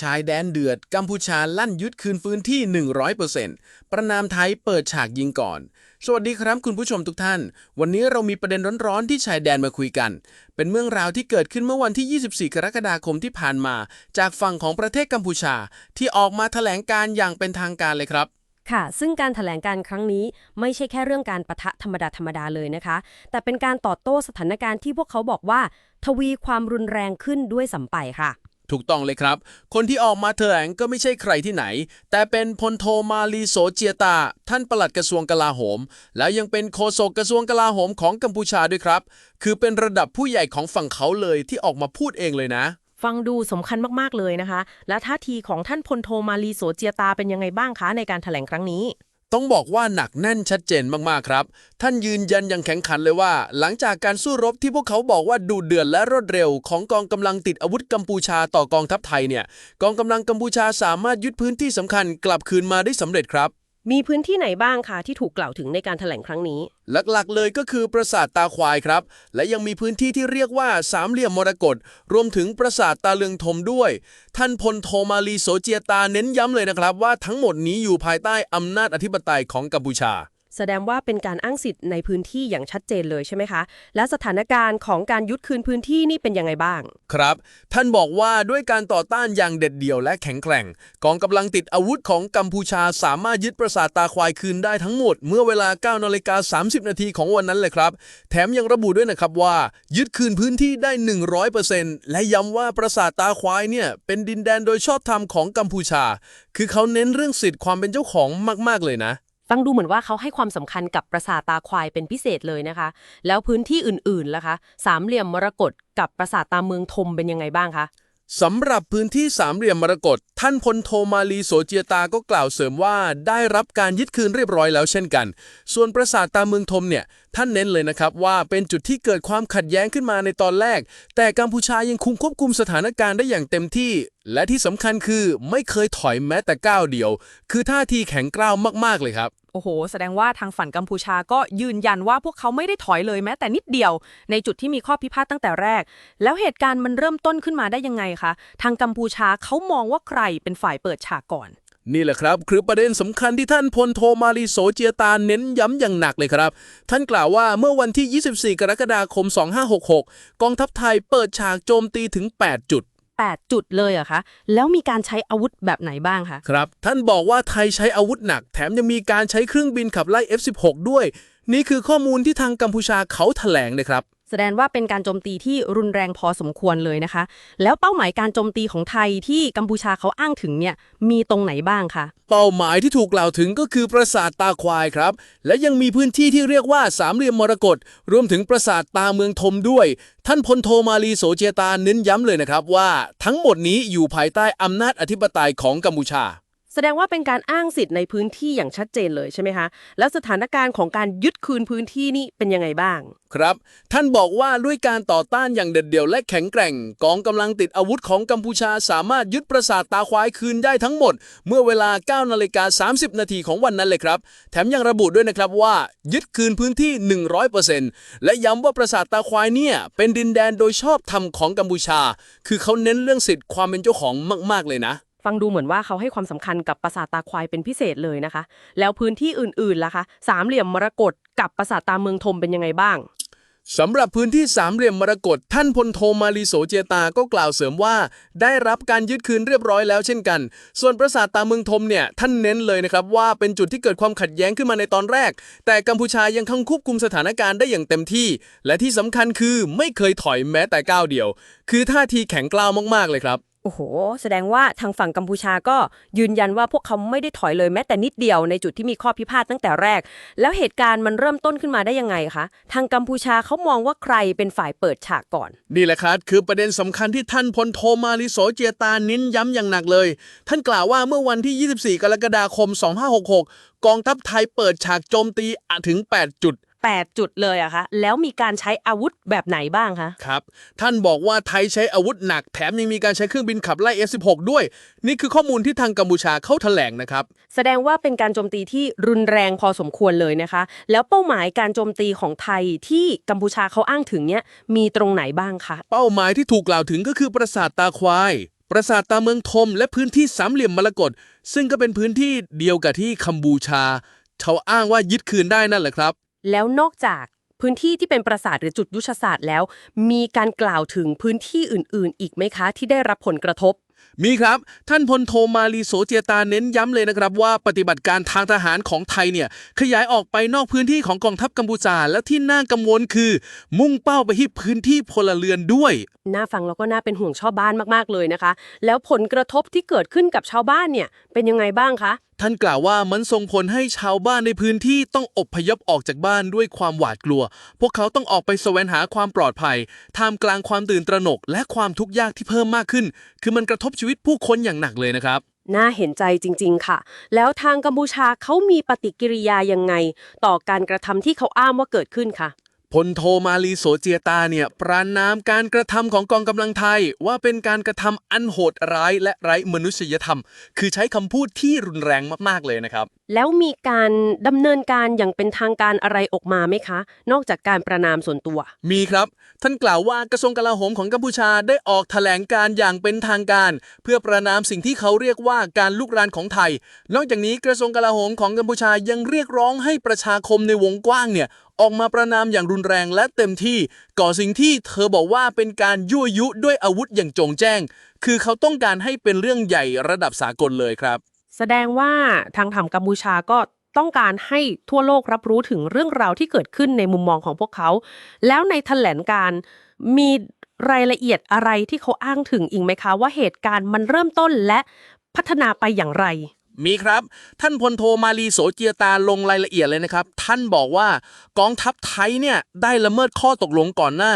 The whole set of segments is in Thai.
ชายแดนเดือด กัมพูชาลั่นยึดคืนพื้นที่ 100%ประนามไทยเปิดฉากยิงก่อน สวัสดีครับคุณผู้ชมทุกท่าน วันนี้เรามีประเด็นร้อนๆที่ชายแดนมาคุยกัน เป็นเรื่องราวที่เกิดขึ้นเมื่อวันที่ 24 กรกฎาคมที่ผ่านมา จากฝั่งของประเทศกัมพูชา ที่ออกมาแถลงการอย่างเป็นทางการเลยครับค่ะ ซึ่งการถแถลงการครั้งนี้ไม่ใช่แค่เรื่องการประทะธรรมดาธรรมดาเลยนะคะ แต่เป็นการตอบโต้สถานการณ์ที่พวกเขาบอกว่า ทวีความรุนแรงขึ้นด้วยสัมไปค่ะ ถูกต้องเลยครับ คนที่ออกมาแถลงก็ไม่ใช่ใครที่ไหน แต่เป็นพลโทมาลีโสเจียตา ท่านปลัดกระทรวงกลาโหม แล้วยังเป็นโฆษกกระทรวงกลาโหมของกัมพูชาด้วยครับ คือเป็นระดับผู้ใหญ่ของฝั่งเขาเลยที่ออกมาพูดเองเลยนะ ฟังดูสำคัญมาก ๆ เลยนะคะ และท่าทีของท่านพลโทมาลีโสเจียตาเป็นยังไงบ้างคะในการแถลงครั้งนี้ ต้องบอกว่าหนักแน่นชัดเจนมากๆครับ ท่านยืนยันอย่างแข็งขันเลยว่า หลังจากการสู้รบที่พวกเขาบอกว่าดุเดือดและรวดเร็ว ของกองกำลังติดอาวุธกัมพูชาต่อกองทัพไทยเนี่ย กองกำลังกัมพูชาสามารถยึดพื้นที่สำคัญกลับคืนมาได้สำเร็จครับ มีพื้นที่ไหนบ้างคะที่ถูกกล่าวถึงในการแถลงครั้งนี้ หลักๆ เลยก็คือปราสาทตาควายครับ และยังมีพื้นที่ที่เรียกว่าสามเหลี่ยมมรกตรวมถึงปราสาทตาเลืองทมด้วย ท่านพลโทมาลีโสเจียตาเน้นย้ำเลยนะครับ ว่าทั้งหมดนี้อยู่ภายใต้อำนาจอธิปไตยของกัมพูชา แสดงว่าเป็นการอ้างสิทธิ์ในพื้นที่อย่างชัดเจนเลยใช่ไหมคะ และสถานการณ์ของการยึดคืนพื้นที่นี่เป็นยังไงบ้าง ครับ ท่านบอกว่าด้วยการต่อต้านอย่างเด็ดเดี่ยวและแข็งแกร่ง กองกำลังติดอาวุธของกัมพูชาสามารถยึดปราสาทตาควายคืนได้ทั้งหมด เมื่อเวลา9นาฬิกา30 นาทีของวันนั้นเลยครับ แถมยังระบุด้วยนะครับว่า ยึดคืนพื้นที่ได้ 100%และย้ำว่าปราสาทตาควายเนี่ยเป็นดินแดนโดยชอบธรรมของกัมพูชา คือเขาเน้นเรื่องสิทธิ์ความเป็นเจ้าของมาก ๆ เลยนะ ฟังดูเหมือนว่าเขาให้ความสำคัญกับปราสาทตาควายเป็นพิเศษเลยนะคะ แล้วพื้นที่อื่นๆล่ะคะ สามเหลี่ยมมรกตกับปราสาทตาเมืองทมเป็นยังไงบ้างคะ สำหรับพื้นที่สามเหลี่ยมมรกตท่านพลโทมาลีโสเจียตาก็กล่าวเสริมว่าได้รับการยึดคืนเรียบร้อยแล้วเช่นกัน ส่วนปราสาทตาเมืองทมเนี่ยท่านเน้นเลยนะครับว่าเป็นจุดที่เกิดความขัดแย้งขึ้นมาในตอนแรก แต่กัมพูชายังคุมควบคุมสถานการณ์ได้อย่างเต็มที่ และที่สำคัญคือไม่เคยถอยแม้แต่ก้าวเดียว คือท่าทีแข็งกร้าวมากๆเลยครับ โอ้โห แสดงว่าทางฝั่งกัมพูชาก็ยืนยันว่าพวกเขาไม่ได้ถอยเลยแม้แต่นิดเดียว ในจุดที่มีข้อพิพาทตั้งแต่แรก แล้วเหตุการณ์มันเริ่มต้นขึ้นมาได้ยังไงคะ ทางกัมพูชาเขามองว่าใครเป็นฝ่ายเปิดฉากก่อน นี่แหละครับ คือประเด็นสำคัญที่ท่านพลโทมาลีโสเจียตาเน้นย้ำอย่างหนักเลยครับ ท่านกล่าวว่าเมื่อวันที่ 24 กรกฎาคม 2566 กองทัพไทยเปิดฉากโจมตีถึง 8 จุด 8 จุดเลยเหรอะคะ แล้วมีการใช้อาวุธแบบไหนบ้างคะ ครับ ท่านบอกว่าไทยใช้อาวุธหนัก แถมยังมีการใช้เครื่องบินขับไล่ F16 ด้วย นี่คือข้อมูลที่ทางกัมพูชาเขาแถลงนะครับ ดงว่าเป็นการโจมตีที่รุนแรงพอสมควรเลยนะคะ แล้วเป้าหมายการโจมตีของไทยที่กัมพูชาเขาอ้างถึงเนี่ยมีตรงไหนบ้างคะเป้าหมายที่ถูกกล่าวถึงก็คือปราสาทตาควายครับ และยังมีพื้นที่ที่เรียกว่าสามเหลี่ยมมรกตรวมถึงปราสาทตาเมืองทมด้วย ท่านพลโทมาลีโสเจตาเน้นย้ำเลยนะครับว่า ทั้งหมดนี้อยู่ภายใต้อำนาจอธิปไตยของกัมพูชา แสดงว่าเป็นการอ้างสิทธิ์ในพื้นที่อย่างชัดเจนเลยใช่ไหมคะ แล้วสถานการณ์ของการยึดคืนพื้นที่นี่เป็นยังไงบ้าง ครับ ท่านบอกว่าด้วยการต่อต้านอย่างเด็ดเดี่ยวและแข็งแกร่ง กองกำลังติดอาวุธของกัมพูชาสามารถยึดปราสาทตาควายคืนได้ทั้งหมด เมื่อเวลา9นาฬิกา30 นาทีของวันนั้นเลยครับ แถมยังระบุด้วยนะครับว่า ยึดคืนพื้นที่ 100%และย้ำว่าปราสาทตาควายเนี่ยเป็นดินแดนโดยชอบธรรมของกัมพูชา คือเขาเน้นเรื่องสิทธิ์ความเป็นเจ้าของมาก ๆเลยนะ ฟังดูเหมือนว่าเขาให้ความสำคัญกับปราสาทตาควายเป็นพิเศษเลยนะคะ แล้วพื้นที่อื่นๆล่ะคะ สามเหลี่ยมมรกตกับปราสาทตาเมืองทมเป็นยังไงบ้างสำหรับพื้นที่สามเหลี่ยมมรกตท่านพลโทมาลีโสเจตาก็กล่าวเสริมว่า ได้รับการยึดคืนเรียบร้อยแล้วเช่นกัน ส่วนปราสาทตาเมืองทมเนี่ย ท่านเน้นเลยนะครับ ว่าเป็นจุดที่เกิดความขัดแย้งขึ้นมาในตอนแรก แต่กัมพูชายังคงควบคุมสถานการณ์ได้อย่างเต็มที่ และที่สำคัญคือไม่เคยถอยแม้แต่ก้าวเดียว คือท่าทีแข็งกล้าวมากๆเลยครับ โอ้โห แสดงว่าทางฝั่งกัมพูชาก็ยืนยันว่าพวกเขาไม่ได้ถอยเลยแม้แต่นิดเดียวในจุดที่มีข้อพิพาทตั้งแต่แรก แล้วเหตุการณ์มันเริ่มต้นขึ้นมาได้ยังไงคะ ทางกัมพูชาเขามองว่าใครเป็นฝ่ายเปิดฉากก่อน นี่แหละครับคือประเด็นสำคัญที่ท่านพลโทมาลิโสเจียตาเน้นย้ำอย่างหนักเลย ท่านกล่าวว่าเมื่อวันที่ 24 กรกฎาคม 2566 กองทัพไทยเปิดฉากโจมตีถึง 8 จุด 8 จุดเลยอะคะ แล้วมีการใช้อาวุธแบบไหนบ้างคะ ครับ ท่านบอกว่าไทยใช้อาวุธหนักแถมยังมีการใช้เครื่องบินขับไล่ F16 ด้วย นี่คือข้อมูลที่ทางกัมพูชาเขาแถลงนะครับ แสดงว่าเป็นการโจมตีที่รุนแรงพอสมควรเลยนะคะ แล้วเป้าหมายการโจมตีของไทยที่กัมพูชาเขาอ้างถึงเนี่ยมีตรงไหนบ้างคะ เป้าหมายที่ถูกกล่าวถึงก็คือปราสาทตาควายปปราสาทตาเมืองทม และพื้นที่สามเหลี่ยมมรกตซึ่งก็เป็นพื้นที่เดียวกับที่คัมบูชาเขาอ้างว่ายึดคืนได้นั่นแหละครับ แล้วนอกจากพื้นที่ที่เป็นปราสาทหรือจุดยุทธศาสตร์แล้ว มีการกล่าวถึงพื้นที่อื่น ๆ อีกไหมคะ ที่ได้รับผลกระทบ มีครับ ท่านพลโทมาลีโสเจียตาเน้นย้ำเลยนะครับว่าปฏิบัติการทางทหารของไทยเนี่ยขยายออกไปนอกพื้นที่ของกองทัพกัมพูชาและที่น่ากังวลคือ มุ่งเป้าไปที่พื้นที่พลเรือนด้วย น่าฟังแล้วก็น่าเป็นห่วงชาวบ้านมากๆเลยนะคะ แล้วผลกระทบที่เกิดขึ้นกับชาวบ้านเนี่ยเป็นยังไงบ้างคะท่านกล่าวว่ามันส่งผลให้ชาวบ้านในพื้นที่ต้องอบพยพออกจากบ้านด้วยความหวาดกลัว พวกเขาต้องออกไปแสวงหาความปลอดภัย ท่ามกลางความตื่นตระหนก และความทุกข์ยากที่เพิ่มมากขึ้น คือมันกระทบชีวิตผู้คนอย่างหนักเลยนะครับ น่าเห็นใจจริง ๆ ค่ะ แล้วทางกัมพูชาเขามีปฏิกิริยายังไง ต่อการกระทำที่เขาอ้างว่าเกิดขึ้นคะ พลโทมาลีโสเจียตาเนี่ยปราณนามการกระทำของกองกำลังไทย ว่าเป็นการกระทำอันโหดร้ายและไร้มนุษยธรรม คือใช้คำพูดที่รุนแรงมากๆเลยนะครับ แล้วมีการดำเนินการอย่างเป็นทางการอะไรออกมาไหมคะ นอกจากการประนามส่วนตัว มีครับ ท่านกล่าวว่ากระทรวงกลาโหมของกัมพูชาได้ออกแถลงการอย่างเป็นทางการ เพื่อประนามสิ่งที่เขาเรียกว่าการลุกรานของไทย นอกจากนี้กระทรวงกลาโหมของกัมพูชายังเรียกร้องให้ประชาคมในวงกว้างเนี่ยออกมาประนามอย่างรุนแรงและเต็มที่ ก่อสิ่งที่เธอบอกว่าเป็นการยั่วยุด้วยอาวุธอย่างจงแจ้ง คือเขาต้องการให้เป็นเรื่องใหญ่ระดับสากลเลยครับ แสดงว่าทางถามกัมพูชาก็ต้องการให้ทั่วโลกรับรู้ถึงเรื่องราวที่เกิดขึ้นในมุมมองของพวกเขา แล้วในแถลงการมีรายละเอียดอะไรที่เขาอ้างถึงอีกไหมคะ ว่าเหตุการณ์มันเริ่มต้นและพัฒนาไปอย่างไร มีครับ ท่านพลโทมาลีโสเจียตาลงรายละเอียดเลยนะครับ ท่านบอกว่ากองทัพไทยเนี่ยได้ละเมิดข้อตกลงก่อนหน้า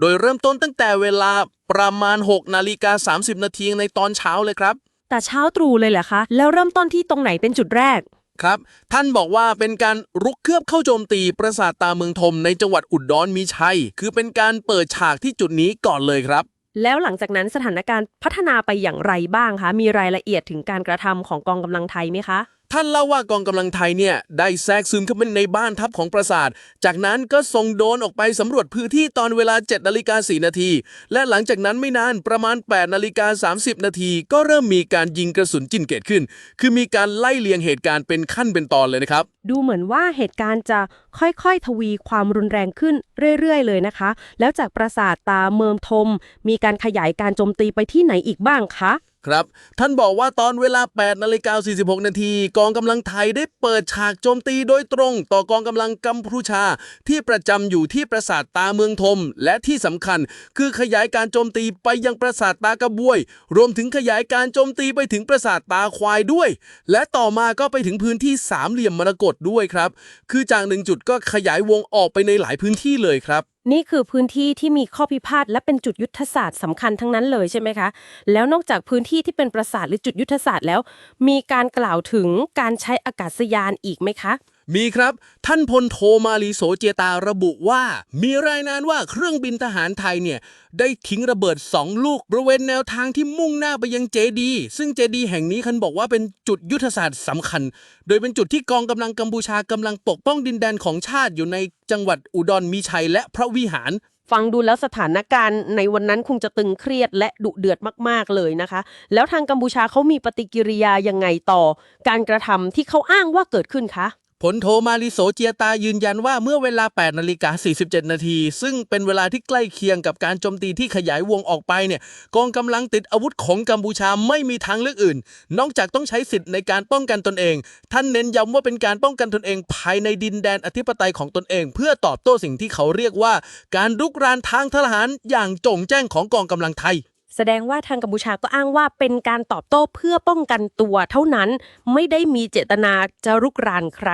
โดยเริ่มต้นตั้งแต่เวลาประมาณ 6 นาฬิกา 30 นาทีในตอนเช้าเลยครับ แต่เช้าตรู่เลยเหรอคะ แล้วเริ่มต้นที่ตรงไหนเป็นจุดแรกครับ ท่านบอกว่าเป็นการรุกเครือบเข้าโจมตีปราสาทตาเมืองทมในจังหวัดอุดรมีชัย คือเป็นการเปิดฉากที่จุดนี้ก่อนเลยครับ แล้วหลังจากนั้นสถานการณ์พัฒนาไปอย่างไรบ้างคะ มีรายละเอียดถึงการกระทำของกองกำลังไทยไหมคะ ท่านเล่าว่ากองกำลังไทยเนี่ยได้แทรกซึมเข้าไปในบ้านทัพของปราสาท จากนั้นก็ส่งโดรนออกไปสำรวจพื้นที่ตอนเวลา7นาฬิกา4นาที และหลังจากนั้นไม่นานประมาณ8นาฬิกา30 นาที ก็เริ่มมีการยิงกระสุนจินเกตขึ้น คือมีการไล่เลียงเหตุการณ์เป็นขั้นเป็นตอนเลยนะครับ ดูเหมือนว่าเหตุการณ์จะค่อยๆ ทวีความรุนแรงขึ้นเรื่อยๆ เลยนะคะ แล้วจากปราสาทตาเมืองทม มีการขยายการโจมตีไปที่ไหนอีกบ้างคะ ครับ ท่านบอกว่าตอนเวลา8นาฬิกา46 นาที กองกำลังไทยได้เปิดฉากโจมตีโดยตรงต่อกองกำลังกัมพูชา ที่ประจำอยู่ที่ปราสาทตาเมืองทม และที่สำคัญ คือขยายการโจมตีไปยังปราสาทตากระบวย รวมถึงขยายการโจมตีไปถึงปราสาทตาควายด้วย และต่อมาก็ไปถึงพื้นที่สามเหลี่ยมมรกตด้วยครับ คือจากหนึ่งจุดก็ขยายวงออกไปในหลายพื้นที่เลยครับนี่คือพื้นที่ที่มีข้อพิพาทและเป็นจุดยุทธศาสตร์สำคัญทั้งนั้นเลยใช่ไหมคะ แล้วนอกจากพื้นที่ที่เป็นปราสาทหรือจุดยุทธศาสตร์แล้ว มีการกล่าวถึงการใช้อากาศยานอีกไหมคะมีครับ ท่านพลโทมาลีโสเจตาระบุว่า มีรายงานว่าเครื่องบินทหารไทยเนี่ย ได้ทิ้งระเบิด 2 ลูกบริเวณแนวทางที่มุ่งหน้าไปยังเจดี ซึ่งเจดีแห่งนี้คันบอกว่าเป็นจุดยุทธศาสตร์สำคัญ โดยเป็นจุดที่กองกำลังกัมพูชากำลังปกป้องดินแดนของชาติอยู่ในจังหวัดอุดรมีชัยและพระวิหารฟังดูแล้วสถานการณ์ในวันนั้นคงจะตึงเครียดและดุเดือดมาก ๆ เลยนะคะ แล้วทางกัมพูชาเขามีปฏิกิริยายังไงต่อ การกระทำที่เขาอ้างว่าเกิดขึ้นคะ ผลโทมาลิโสเจียตายืนยันว่าเมื่อเวลา 8 นาฬิกา 47 นาที ซึ่งเป็นเวลาที่ใกล้เคียงกับการโจมตีที่ขยายวงออกไปเนี่ย กองกำลังติดอาวุธของกัมพูชาไม่มีทางเลือกอื่น นอกจากต้องใช้สิทธิ์ในการป้องกันตนเอง ท่านเน้นย้ำว่าเป็นการป้องกันตนเองภายในดินแดนอธิปไตยของตนเอง เพื่อตอบโต้สิ่งที่เขาเรียกว่า การรุกรานทางทหารอย่างโจ่งแจ้งของกองกำลังไทย แสดงว่าทางกัมพูชาก็อ้างว่าเป็นการตอบโต้เพื่อป้องกันตัวเท่านั้นไม่ได้มีเจตนาจะรุกรานใคร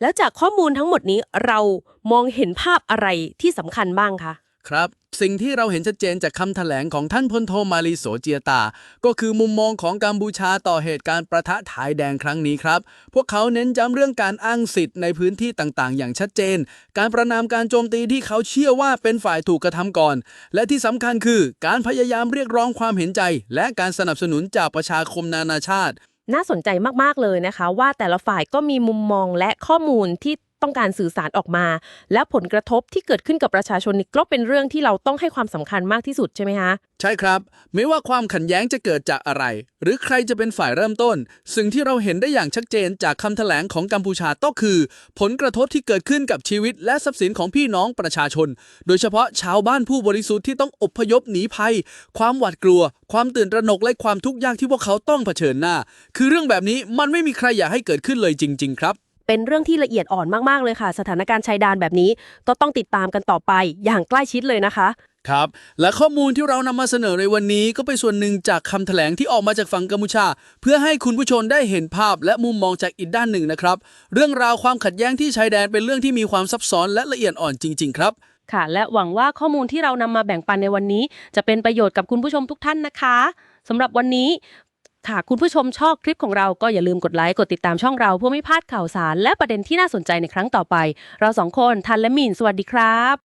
แล้วจากข้อมูลทั้งหมดนี้เรามองเห็นภาพอะไรที่สำคัญบ้างคะ ครับ สิ่งที่เราเห็นชัดเจนจากคำแถลงของท่านพลโทมาลีโสเจียตา ก็คือมุมมองของกัมพูชาต่อเหตุการณ์ประทะถ่ายแดงครั้งนี้ครับ พวกเขาเน้นย้ำเรื่องการอ้างสิทธิ์ในพื้นที่ต่างๆ อย่างชัดเจน การประนามการโจมตีที่เขาเชื่อว่าเป็นฝ่ายถูกกระทำก่อน และที่สำคัญคือการพยายามเรียกร้องความเห็นใจ และการสนับสนุนจากประชาคมนานาชาติ น่าสนใจมากๆเลยนะคะ ว่าแต่ละฝ่ายก็มีมุมมองและข้อมูลที่ ต้องการสื่อสารออกมา และผลกระทบที่เกิดขึ้นกับประชาชนนี่ก็เป็นเรื่องที่เราต้องให้ความสำคัญมากที่สุดใช่ไหมคะใช่ครับ ไม่ว่าความขัดแย้งจะเกิดจากอะไร หรือใครจะเป็นฝ่ายเริ่มต้น สิ่งที่เราเห็นได้อย่างชัดเจนจากคำแถลงของกัมพูชาก็คือ ผลกระทบที่เกิดขึ้นกับชีวิต และทรัพย์สินของพี่น้องประชาชน โดยเฉพาะชาวบ้านผู้บริสุทธิ์ที่ต้องอพยพหนีภัย ความหวาดกลัว ความตื่นตระหนกและความทุกข์ยากที่พวกเขาต้องเผชิญหน้า คือเรื่องแบบนี้มันไม่มีใครอยากให้เกิดขึ้นเลยจริง ๆ ครับ เป็นเรื่องที่ละเอียดอ่อนมาก ๆ เลยค่ะ สถานการณ์ชายแดนแบบนี้ก็ต้องติดตามกันต่อไปอย่างใกล้ชิดเลยนะคะครับและข้อมูลที่เรานำมาเสนอในวันนี้ก็เป็นส่วนหนึ่งจากคำแถลงที่ออกมาจากฝั่งกัมพูชา เพื่อให้คุณผู้ชมได้เห็นภาพและมุมมองจากอีกด้านหนึ่งนะครับ เรื่องราวความขัดแย้งที่ชายแดนเป็นเรื่องที่มีความซับซ้อนและละเอียดอ่อนจริง ๆ ครับค่ะ และหวังว่าข้อมูลที่เรานำมาแบ่งปันในวันนี้ จะเป็นประโยชน์กับคุณผู้ชมทุกท่านนะคะสำหรับวันนี้ ค่ะคุณผู้ชมชอบคลิปของเราก็อย่าลืมกดไลค์กดติดตามช่องเราเพื่อไม่พลาดข่าวสาร และประเด็นที่น่าสนใจในครั้งต่อไป เราสองคนทันและมินสวัสดีครับ